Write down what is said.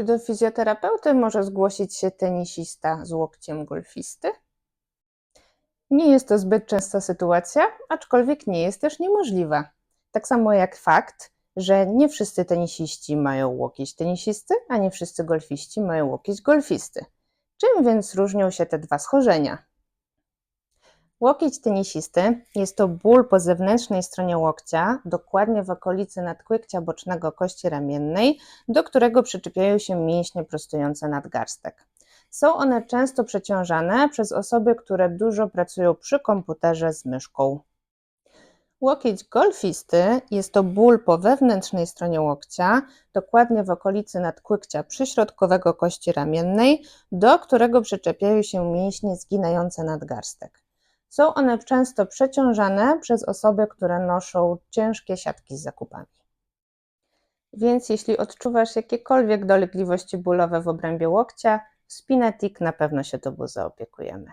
Czy do fizjoterapeuty może zgłosić się tenisista z łokciem golfisty? Nie jest to zbyt częsta sytuacja, aczkolwiek nie jest też niemożliwa. Tak samo jak fakt, że nie wszyscy tenisiści mają łokieć tenisisty, a nie wszyscy golfiści mają łokieć golfisty. Czym więc różnią się te dwa schorzenia? Łokieć tenisisty jest to ból po zewnętrznej stronie łokcia, dokładnie w okolicy nadkłykcia bocznego kości ramiennej, do którego przyczepiają się mięśnie prostujące nadgarstek. Są one często przeciążane przez osoby, które dużo pracują przy komputerze z myszką. Łokieć golfisty jest to ból po wewnętrznej stronie łokcia, dokładnie w okolicy nadkłykcia przyśrodkowego kości ramiennej, do którego przyczepiają się mięśnie zginające nadgarstek. Są one często przeciążane przez osoby, które noszą ciężkie siatki z zakupami. Więc jeśli odczuwasz jakiekolwiek dolegliwości bólowe w obrębie łokcia, Spinetic na pewno się Tobą zaopiekujemy.